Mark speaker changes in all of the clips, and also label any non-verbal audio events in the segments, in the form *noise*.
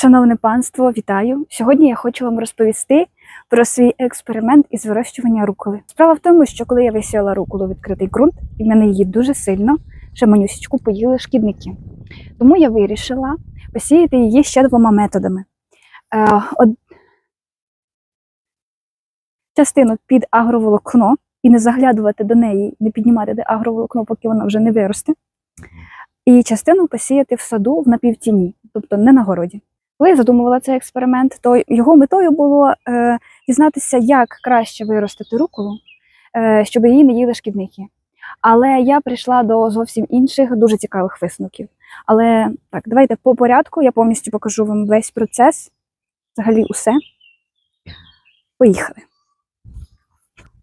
Speaker 1: Шановне панство, вітаю! Сьогодні я хочу вам розповісти про свій експеримент із вирощування руколи. Справа в тому, що коли я висіяла руколу у відкритий ґрунт, і в мене її дуже сильно, ще манюсічку поїли шкідники. Тому я вирішила посіяти її ще двома методами. Е, од... Частину під агроволокно і не заглядувати до неї, не піднімати де агроволокно, поки вона вже не виросте. І частину посіяти в саду в напівтіні, тобто не на городі. Коли я задумувала цей експеримент, то його метою було е, дізнатися, як краще виростити руколу, е, щоб її не їли шкідники. Але я прийшла до зовсім інших дуже цікавих висновків. Але так, давайте по порядку. Я повністю покажу вам весь процес, взагалі усе. Поїхали.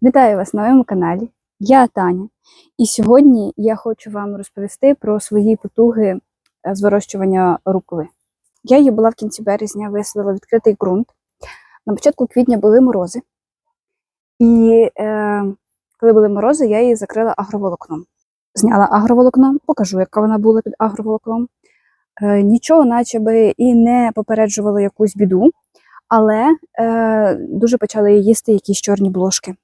Speaker 1: Вітаю вас на моєму каналі. Я Таня. І сьогодні я хочу вам розповісти про свої потуги е, з вирощування руколи. Я її була в кінці березня, висадила відкритий ґрунт. На початку квітня були морози. І е, коли були морози, я її закрила агроволокном. Зняла агроволокно, покажу, яка вона була під агроволокном. Е, нічого, наче би і не попереджувало якусь біду, але е, дуже почали їсти якісь чорні блошки.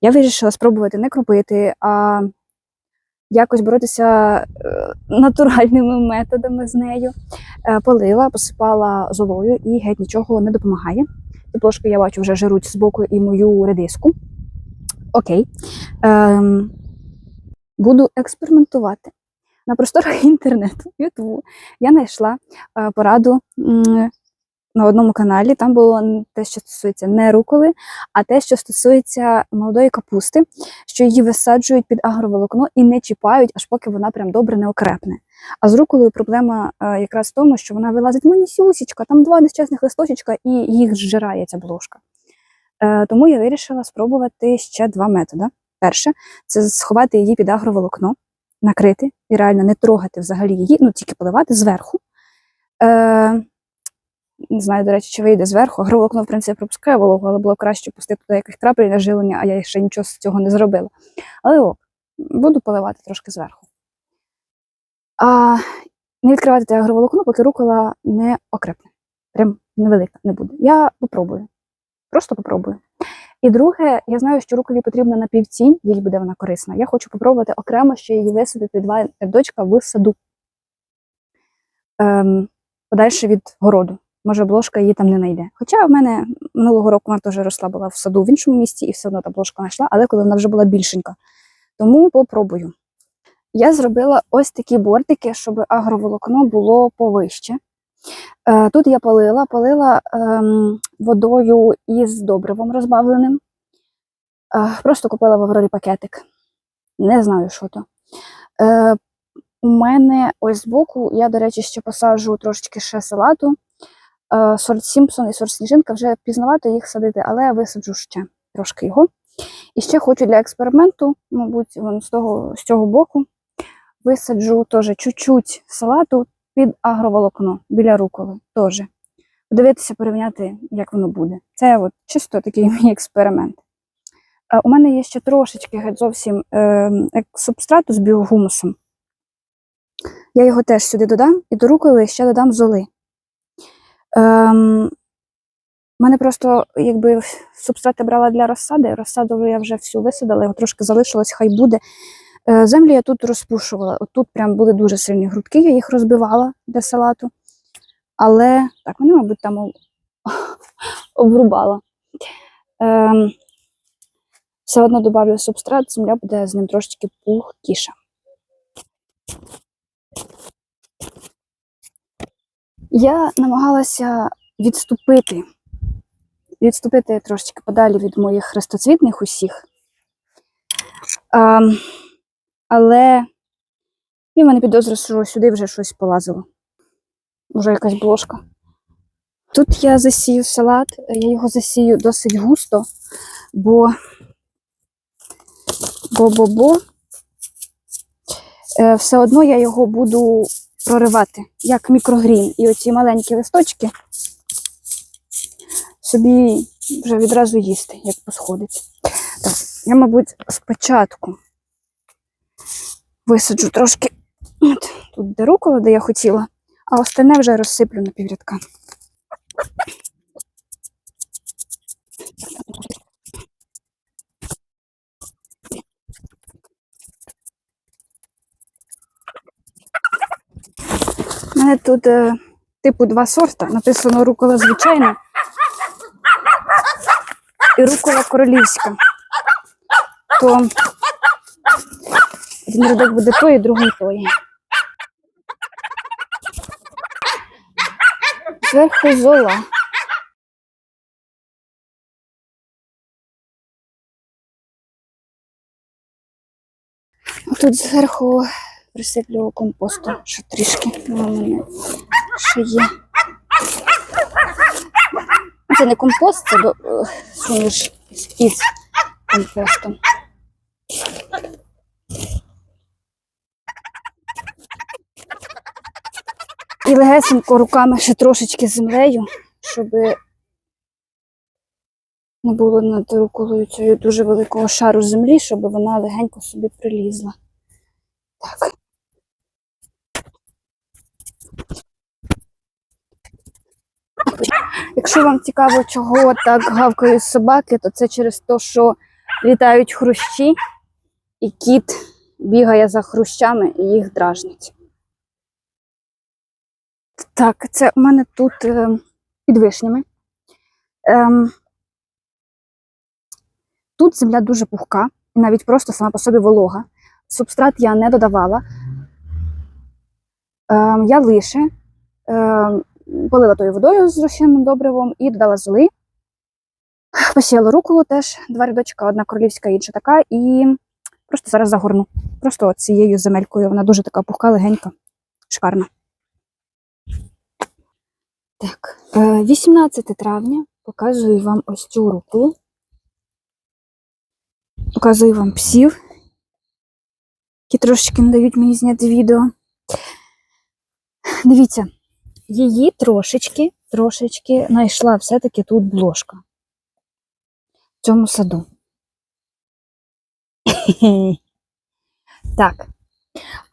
Speaker 1: Я вирішила спробувати не кропити, а якось боротися е, натуральними методами з нею. Е, Полила, посипала золою і геть нічого не допомагає. Ці плошки я бачу вже жируть з боку і мою редиску. Окей. Ем, буду експериментувати. На просторах *laughs* інтернету, Ютубу, я знайшла е, пораду на одному каналі. Там було те, що стосується не руколи, а те, що стосується молодої капусти, що її висаджують під агроволокно і не чіпають, аж поки вона прям добре не окрепне. А з руколою проблема е, якраз в тому, що вона вилазить манісюсічка, там два нещасних листочечка, і їх зжирає ця блошка. Е, тому я вирішила спробувати ще два методи. Перше це сховати її під агроволокно, накрити і реально не трогати взагалі її, ну тільки поливати зверху. Е, не знаю, до речі, чи вийде зверху. Агроволокно, в принципі, пропускає вологу, але було краще пустити туди яких крапель на живлення, а я ще нічого з цього не зробила. Але ок, буду поливати трошки зверху. А не відкривати те агроволокно, поки рукола не окрепне. Прям невелика не буде. Я попробую. Просто попробую. І друге, я знаю, що руколі потрібна напівтінь, їй буде вона корисна. Я хочу попробувати окремо ще її висадити два рядочка в саду. Ем, подальше від городу. Може, блошка її там не знайде. Хоча в мене минулого року вона теж росла була в саду в іншому місці, і все одно та блошка знайшла, але коли вона вже була більшенька. Тому попробую. Я зробила ось такі бортики, щоб агроволокно було повище. Е, Тут я полила, полила ем, водою із добривом розбавленим. Е, Просто купила в Аврорі пакетик. Не знаю, що то. Е, У мене ось збоку, я, до речі, ще посаджу трошечки ще салату. Е, Сорт Сімпсон і сорт Сніжинка вже пізнавато їх садити, але я висаджу ще трошки його. І ще хочу для експерименту, мабуть, вон з, того, з цього боку, висаджу теж чуть-чуть салату під агроволокно біля руколи теж. Подивитися, порівняти, як воно буде. Це от чисто такий *laughs* мій експеримент. Е, У мене є ще трошечки геть зовсім е, субстрату з біогумусом. Я його теж сюди додам і до руколи ще додам золи. Ем, у мене просто, якби субстрати брала для розсади, розсаду я вже всю висадила, його трошки залишилось, хай буде. Е, Землю я тут розпушувала. От тут прям були дуже сильні грудки, я їх розбивала для салату. Але так, вони, мабуть, там *laughs* обрубала. Ем, все одно додавлю субстрат, земля буде з ним трошечки пухкіша. Я намагалася відступити, відступити трошечки подалі від моїх хрестоцвітних усіх. Ем, але і в мене підозра, що сюди вже щось полазило. Може, якась блошка. Тут я засію салат, я його засію досить густо, бо бо, бо, бо е, все одно я його буду проривати, як мікрогрін. І оці маленькі листочки собі вже відразу їсти, як посходить. Так, я, мабуть, спочатку висаджу трошки от, тут де рукола, де я хотіла, а остальне вже розсиплю на піврядка. Мене тут е, типу два сорта. Написано рукола звичайна і рукола королівська. То один рядок буде той, другий той. Зверху зола. Тут зверху присиплю компосту, що трішки в мене ще є. Це не компост, це е, суміш із- компостом. І легесенько руками ще трошечки землею, щоб не було над руколою цієї дуже великого шару землі, щоб вона легенько собі прилізла. Так. Якщо вам цікаво, чого так гавкають собаки, то це через те, що літають хрущі, і кіт бігає за хрущами і їх дражнить. Так, це у мене тут е, під вишнями. Ем, тут земля дуже пухка, і навіть просто сама по собі волога. Субстрат я не додавала. Ем, я лише ем, полила тою водою з розчинним добривом і додала золи. Посіяла руколу теж, два рядочка, одна королівська, інша така, і просто зараз загорну. Просто цією земелькою. Вона дуже така пухка, легенька, шикарна. Так, е, 18 травня показую вам ось цю руколу. Показую вам псів, які трошечки не дають мені зняти відео. Дивіться, її трошечки, трошечки знайшла все-таки тут блошка. В цьому саду. Так.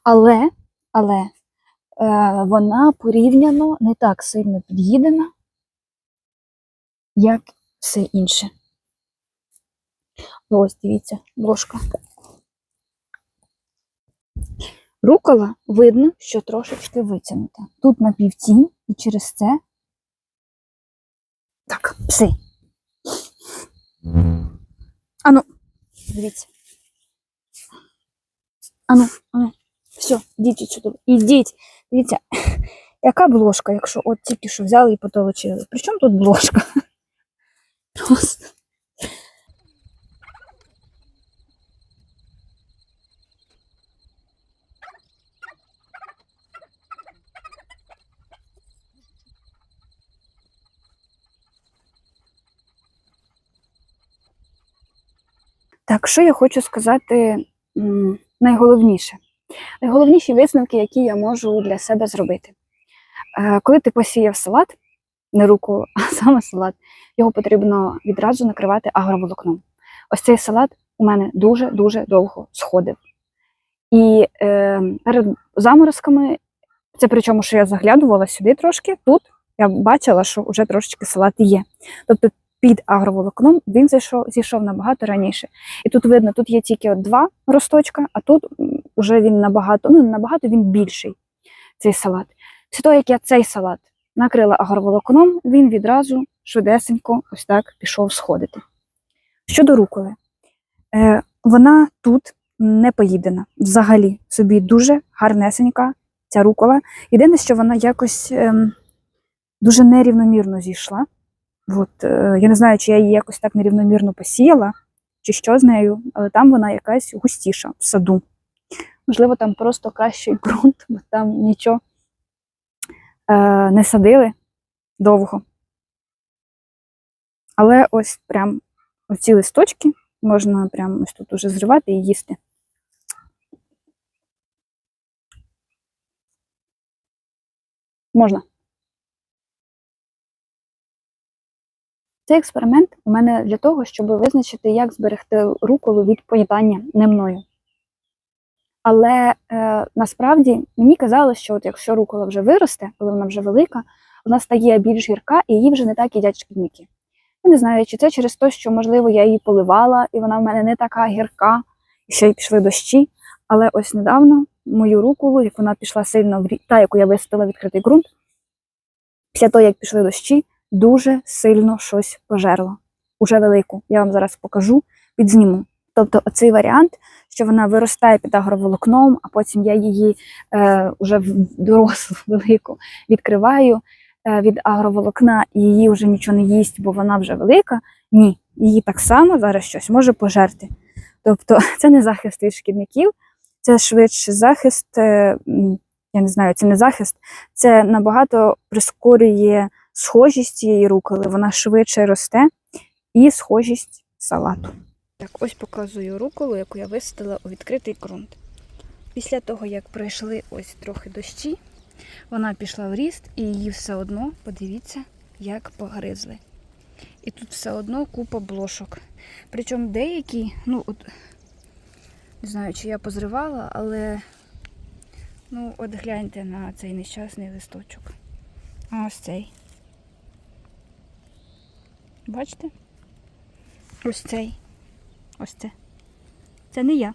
Speaker 1: Але, але е, вона порівняно не так сильно під'їдена, як все інше. Ось, дивіться, блошка. Рукола видно, що трошечки витягнута. Тут на півтінь, і через це. Так, пси. Ану, дивіться. Ану, ану. Все, ідіть сюди. Ідіть. Дивіться, *laughs* яка бложка, якщо от тільки що взяли і потолочили. При чому тут бложка? *laughs* Просто. Так, що я хочу сказати найголовніше? Найголовніші висновки, які я можу для себе зробити. Е, Коли ти посіяв салат, не руку, а *laughs* саме салат, його потрібно відразу накривати агроволокном. Ось цей салат у мене дуже-дуже довго сходив. І е, перед заморозками, це причому, що я заглядувала сюди трошки, тут я бачила, що вже трошечки салат є. Тобто під агроволокном він зійшов, зійшов набагато раніше. І тут видно, тут є тільки от два росточка, а тут вже він набагато, ну набагато він більший, цей салат. Після того, як я цей салат накрила агроволокном, він відразу швидесенько ось так пішов сходити. Щодо руколи, е, вона тут не поїдена. Взагалі собі дуже гарнесенька ця рукола. Єдине, що вона якось ем, дуже нерівномірно зійшла. От, е, я не знаю, чи я її якось так нерівномірно посіяла, чи що з нею, але там вона якась густіша в саду. Можливо, там просто кращий ґрунт, бо там нічого е, не садили довго. Але ось прям оці листочки можна прям ось тут уже зривати і їсти. Можна. Цей експеримент у мене для того, щоб визначити, як зберегти руколу від поїдання не мною. Але е, насправді мені казалось, що от якщо рукола вже виросте, коли вона вже велика, вона стає більш гірка і її вже не так їдять шкідники. Я не знаю, чи це через те, що, можливо, я її поливала, і вона в мене не така гірка, і ще й пішли дощі. Але ось недавно мою руколу, як вона пішла сильно в та, яку я висадила відкритий ґрунт, після того, як пішли дощі, дуже сильно щось пожерло. Уже велику. Я вам зараз покажу, підзніму. Тобто, оцей варіант, що вона виростає під агроволокном, а потім я її е, в дорослу *laughs* велику відкриваю е, від агроволокна, і її вже нічого не їсть, бо вона вже велика. Ні, її так само зараз щось може пожерти. Тобто, *laughs* це не захист від шкідників, це швидше захист, е, я не знаю, це не захист, це набагато прискорює схожість цієї руколи, вона швидше росте і схожість салату. Так, ось показую руколу, яку я висадила у відкритий ґрунт. Після того, як пройшли ось трохи дощі, вона пішла в ріст і її все одно, подивіться, як погризли. І тут все одно купа блошок. Причому деякі, ну от не знаю, чи я позривала, але ну, от гляньте на цей нещасний листочок. А ось цей. Бачите? Ось цей. Ось це. Це не я.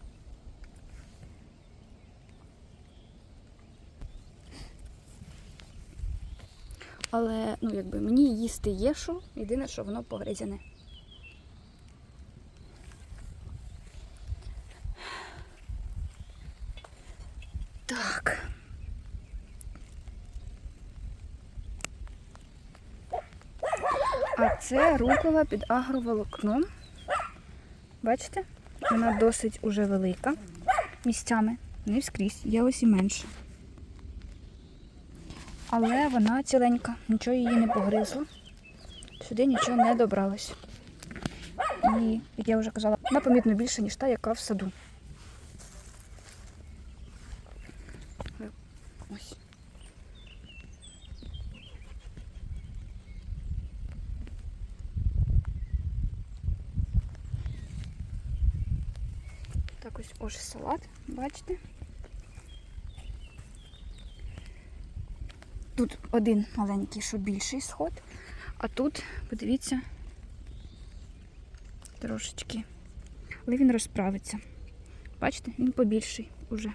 Speaker 1: Але, ну, якби мені їсти є що, єдине, що воно погризяне. Так. А це рукола під агроволокном. Бачите? Вона досить уже велика місцями. Не скрізь, є ось і менше. Але вона ціленька, нічого її не погризло. Сюди нічого не добралось. І, як я вже казала, вона помітно більше, ніж та, яка в саду. Ось. Так ось ось салат, бачите? Тут один маленький, що більший сход, а тут, подивіться, трошечки. Але він розправиться. Бачите, він побільший уже.